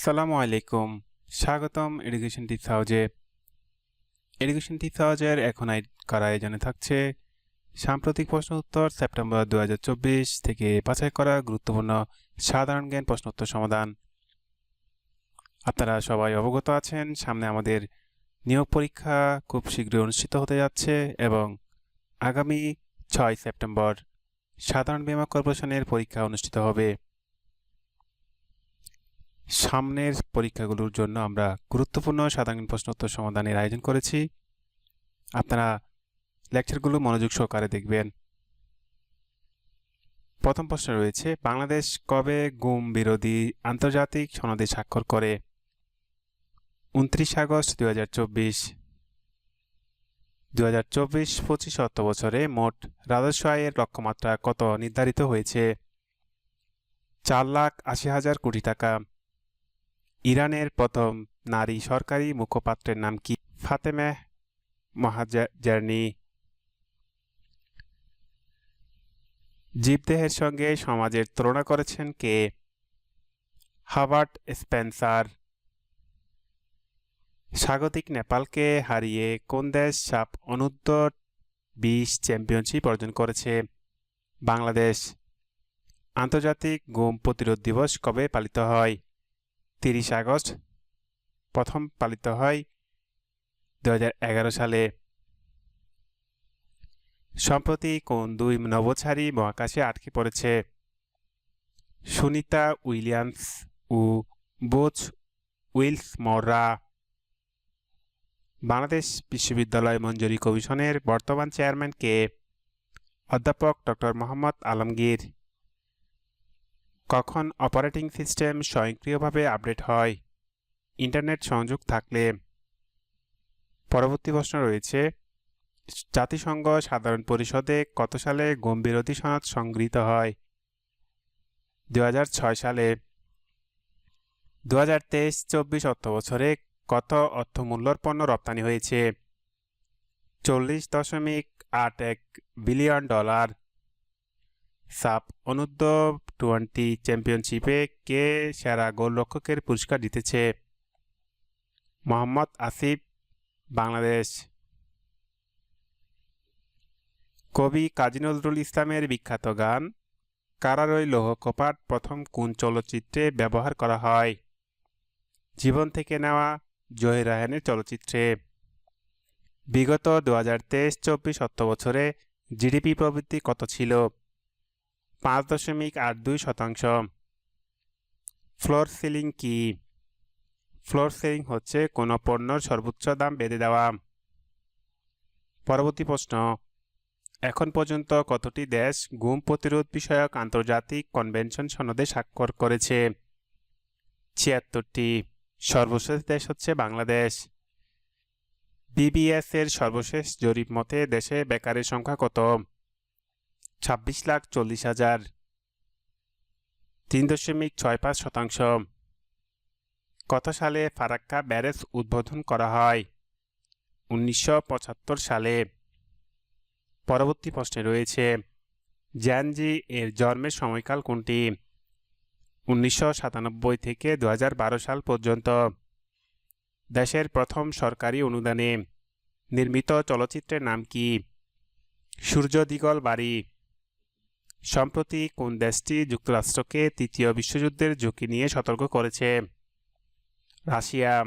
আসসালামু আলাইকুম। স্বাগতম এডুকেশন টিপস হাউজে এডুকেশন টিপস হাউজের এখন করা আয়োজনে থাকছে? সাম্প্রতিক প্রশ্ন উত্তর সেপ্টেম্বর দু হাজার চব্বিশ থেকে বাছাই করা গুরুত্বপূর্ণ সাধারণ জ্ঞান প্রশ্ন উত্তর সমাধান। আপনারা সবাই অবগত আছেন, সামনে আমাদের নিয়োগ পরীক্ষা খুব শীঘ্রই অনুষ্ঠিত হতে যাচ্ছে এবং আগামী ছয় সেপ্টেম্বর সাধারণ বীমা কর্পোরেশনের পরীক্ষা অনুষ্ঠিত হবে। সামনের পরীক্ষাগুলোর জন্য আমরা গুরুত্বপূর্ণ সাধারণ প্রশ্নোত্তর সমাধানের আয়োজন করেছি। আপনারা লেকচারগুলো মনোযোগ সহকারে দেখবেন। প্রথম প্রশ্ন রয়েছে, বাংলাদেশ কবে গুম বিরোধী আন্তর্জাতিক সনদে স্বাক্ষর করে? উনত্রিশ আগস্ট দু হাজার চব্বিশ। দু হাজার চব্বিশ পঁচিশ অর্থ বছরে মোট রাজস্ব আয়ের লক্ষ্যমাত্রা কত নির্ধারিত হয়েছে? চার লাখ আশি হাজার কোটি টাকা। ইরানের প্রথম নারী সরকারি মুখপাত্রের নাম কি? ফাতেমে মহাজার্নি। জীবদেহের সঙ্গে সমাজের তুলনা করেছেন কে? Hubbard Spencer. স্বাগতিক নেপালকে হারিয়ে কোন দেশ সাপ অনূর্ধ্ব বিশ চ্যাম্পিয়নশিপ অর্জন করেছে? বাংলাদেশ। আন্তর্জাতিক গুম প্রতিরোধ দিবস কবে পালিত হয়? তিরিশ আগস্ট। প্রথম পালিত হয় দু হাজার এগারো সালে। সম্প্রতি কোন দুই নবছারী মহাকাশে আটকে পড়েছে? সুনিতা উইলিয়ামস ও বোচ উইলস মররা বাংলাদেশ বিশ্ববিদ্যালয় মঞ্জুরি কমিশনের বর্তমান চেয়ারম্যান কে? অধ্যাপক ডক্টর মোহাম্মদ আলমগীর। কখন অপারেটিং সিস্টেম স্বয়ংক্রিয়ভাবে আপডেট হয়? ইন্টারনেট সংযোগ থাকলে। পরবর্তী প্রশ্ন রয়েছে, জাতিসংঘ সাধারণ পরিষদে কত সালে গম্ভীরতি সনদ সংগৃহীত হয়? দু হাজার ছয় সালে। দু হাজার তেইশ চব্বিশ অর্থ বছরে কত অর্থমূল্যর পণ্য রপ্তানি হয়েছে? চল্লিশ দশমিক আট এক বিলিয়ন ডলার। সাপ অনূর্ধ্ব টোয়েন্টি চ্যাম্পিয়নশিপে কে সেরা গোলরক্ষকের পুরস্কার জিতেছে? মোহাম্মদ আসিফ, বাংলাদেশ। কবি কাজী নজরুল ইসলামের বিখ্যাত গান কারারই লৌহ কপাট প্রথম কোন চলচ্চিত্রে ব্যবহার করা হয়? জীবন থেকে নেওয়া জহির রায়হানের চলচ্চিত্রে। বিগত দু হাজার তেইশ চব্বিশ অর্থ বছরে জিডিপি প্রবৃদ্ধি কত ছিল? পাঁচ দশমিক আট দুই শতাংশ। ফ্লোর সিলিং কি? ফ্লোর সিলিং হচ্ছে কোনো পণ্যর সর্বোচ্চ দাম বেঁধে দেওয়া। পরবর্তী প্রশ্ন, এখন পর্যন্ত কতটি দেশ গুম প্রতিরোধ বিষয়ক আন্তর্জাতিক কনভেনশন সনদে স্বাক্ষর করেছে? ছিয়াত্তরটি। সর্বশেষ দেশ হচ্ছে বাংলাদেশ। বিবিএস এর সর্বশেষ জরিপ মতে দেশে বেকারের সংখ্যা কত? ছাব্বিশ লাখ চল্লিশ হাজার। তিন দশমিক ছয় পাঁচ শতাংশ। কত সালে ফারাক্কা ব্যারেজ উদ্বোধন করা হয় উনিশশো পঁচাত্তর সালে। পরবর্তী প্রশ্নে রয়েছে, জ্যানজি এর জন্মের সময়কাল কোনটি? উনিশশো সাতানব্বই থেকে দুহাজার বারো সাল পর্যন্ত। দেশের প্রথম সরকারি অনুদানে নির্মিত চলচ্চিত্রের নাম কি? সূর্য দিগল বাড়ি। সম্প্রতি কোন দেশটি যুক্তরাষ্ট্রকে তৃতীয় বিশ্বযুদ্ধের ঝুঁকি নিয়ে সতর্ক করেছে? রাশিয়া।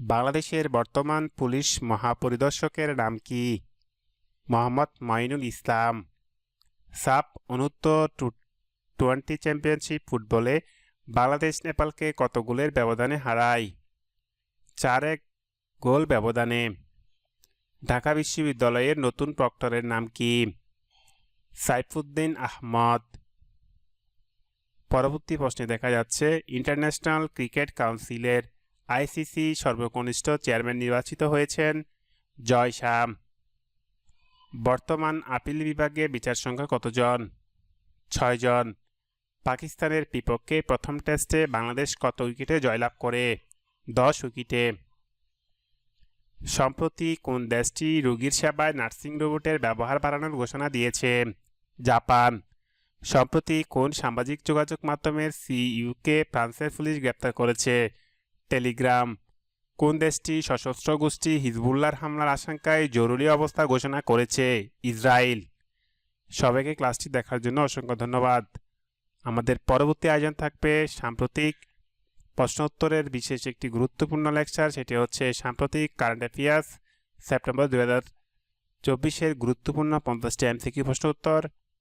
বাংলাদেশের বর্তমান পুলিশ মহাপরিদর্শকের নাম কি? মোহাম্মদ মাইনুল ইসলাম। সাপ অনূর্ধ্ব টোয়েন্টি চ্যাম্পিয়নশিপ ফুটবলে বাংলাদেশ নেপালকে কত গোলের ব্যবধানে হারায়? চার এক গোল ব্যবধানে। ঢাকা বিশ্ববিদ্যালয়ের নতুন প্রক্টরের নাম কি? সাইফুদ্দিন আহমদ। পরবর্তী প্রশ্নে দেখা যাচ্ছে, ইন্টারন্যাশনাল ক্রিকেট কাউন্সিলের আইসিসি সর্বকনিষ্ঠ চেয়ারম্যান নির্বাচিত হয়েছেন জয় শাহ বর্তমান আপিল বিভাগে বিচার সংখ্যা কতজন? ছয়জন পাকিস্তানের বিপক্ষে প্রথম টেস্টে বাংলাদেশ কত উইকেটে জয়লাভ করে? দশ উইকেটে। সম্প্রতি কোন দেশটি রোগীর সেবায় নার্সিং রোবটের ব্যবহার বাড়ানোর ঘোষণা দিয়েছে? জাপান। সম্প্রতি কোন সামাজিক যোগাযোগ মাধ্যমের সিইউকে ফ্রান্সের পুলিশ গ্রেপ্তার করেছে? টেলিগ্রাম। কোন দেশটি সশস্ত্র গোষ্ঠী হিজবুল্লার হামলার আশঙ্কায় জরুরি অবস্থা ঘোষণা করেছে? ইসরায়েল। সবাইকে ক্লাসটি দেখার জন্য অসংখ্য ধন্যবাদ। আমাদের পরবর্তী আয়োজন থাকবে সাম্প্রতিক প্রশ্নোত্তরের বিশেষ একটি গুরুত্বপূর্ণ লেকচার, সেটি হচ্ছে সাম্প্রতিক কারেন্ট অ্যাফেয়ার্স, সেপ্টেম্বর দুই হাজার চব্বিশের গুরুত্বপূর্ণ পঞ্চাশটি এমসিকিউ প্রশ্ন উত্তর